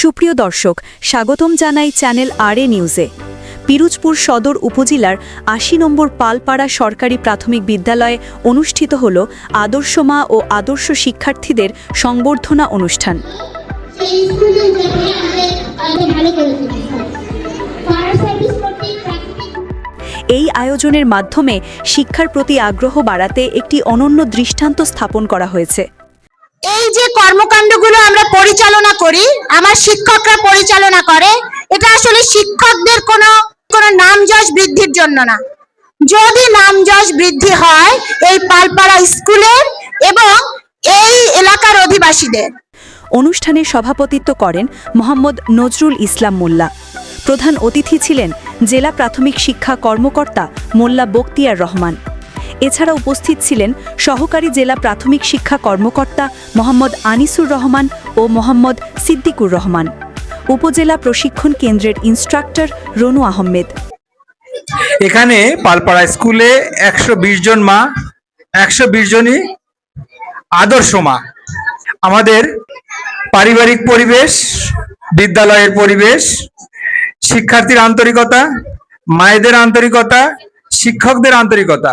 সুপ্রিয় দর্শক, স্বাগতম জানাই চ্যানেল আর এ নিউজে। পিরুজপুর সদর উপজেলার আশি নম্বর পালপাড়া সরকারি প্রাথমিক বিদ্যালয়ে অনুষ্ঠিত হল আদর্শ মা ও আদর্শ শিক্ষার্থীদের সংবর্ধনা অনুষ্ঠান। এই আয়োজনের মাধ্যমে শিক্ষার প্রতি আগ্রহ বাড়াতে একটি অনন্য দৃষ্টান্ত স্থাপন করা হয়েছে। এই যে কর্মকাণ্ডগুলো পরিচালনা করি, আমার শিক্ষকরা পরিচালনা করে, এটা আসলে শিক্ষকদের কোনো কোনো নাম যশ বৃদ্ধির জন্য না। যদি নাম যশ বৃদ্ধি হয় এই পালপাড়া স্কুলের এবং এই এলাকার অধিবাসীদের। অনুষ্ঠানে সভাপতিত্ব করেন মোহাম্মদ নজরুল ইসলাম মোল্লা। প্রধান অতিথি ছিলেন জেলা প্রাথমিক শিক্ষা কর্মকর্তা মোল্লা বক্তিয়ার রহমান। এছাড়া উপস্থিত ছিলেন সহকারী জেলা প্রাথমিক শিক্ষা কর্মকর্তা মোহাম্মদ আনিসুর রহমান ও মোহাম্মদ সিদ্দিকুর রহমান। উপজেলা প্রশিক্ষণ কেন্দ্রের ইনস্ট্রাক্টর রনু আহমেদ। এখানে পালপাড়া স্কুলে একশো বিশ জন মা, একশো বিশ জনই আদর্শ মা। আমাদের পারিবারিক পরিবেশ, বিদ্যালয়ের পরিবেশ, শিক্ষার্থীর আন্তরিকতা, মায়েদের আন্তরিকতা, শিক্ষকদের আন্তরিকতা,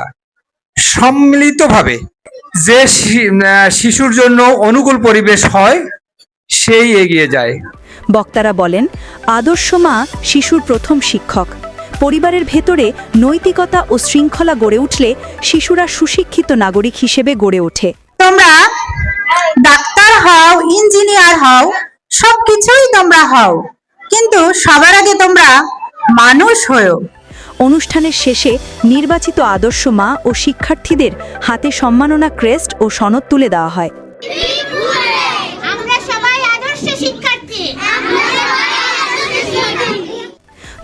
সম্মিলিতভাবে যে শিশুর জন্য অনুকূল পরিবেশ হয় সেই এগিয়ে যায়। বক্তারা বলেন আদর্শ মা শিশুর প্রথম শিক্ষক। পরিবারের ভেতরে নৈতিকতা ও শৃঙ্খলা গড়ে উঠলে শিশুরা সুশিক্ষিত নাগরিক হিসেবে গড়ে ওঠে। তোমরা ডাক্তার হও ইঞ্জিনিয়ার হও সবকিছুই তোমরা হও কিন্তু সবার আগে তোমরা মানুষ হও। অনুষ্ঠানের শেষে নির্বাচিত আদর্শ মা ও শিক্ষার্থীদের হাতে সম্মাননা ক্রেস্ট ও সনদ তুলে দেওয়া হয় আমরা সবাই আদর্শ শিক্ষার্থী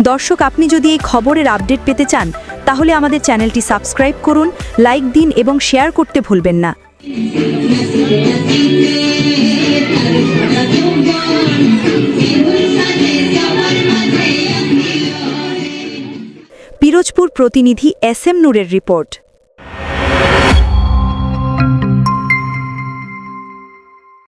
দর্শক, আপনি যদি এই খবরের আপডেট পেতে চান, তাহলে আমাদের চ্যানেলটি সাবস্ক্রাইব করুন, লাইক দিন এবং শেয়ার করতে ভুলবেন না। পিরোজপুর প্রতিনিধি এস এম নূরের রিপোর্ট।